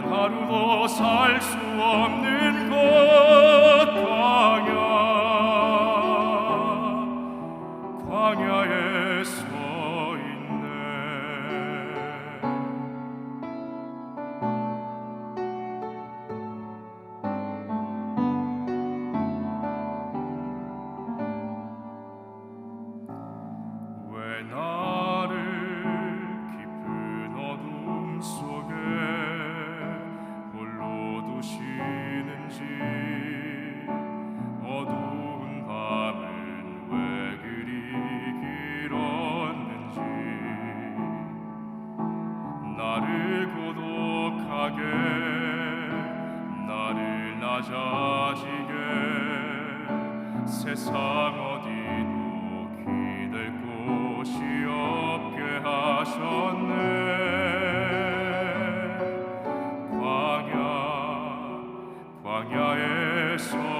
단 하루도 살 수 없는 곳 광야. 광야에 서 고독하게 나를 낮아지게 세상 어디도 기댈 곳이 없게 하셨네. 광야 광야에 서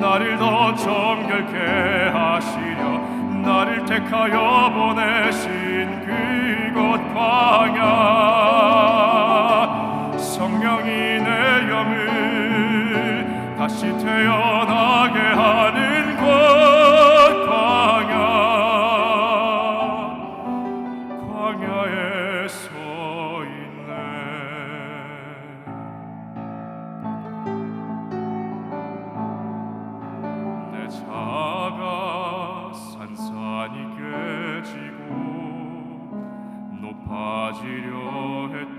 나를 더 정결케 하시려 나를 택하여 보내신 그곳 광야 높아지려 했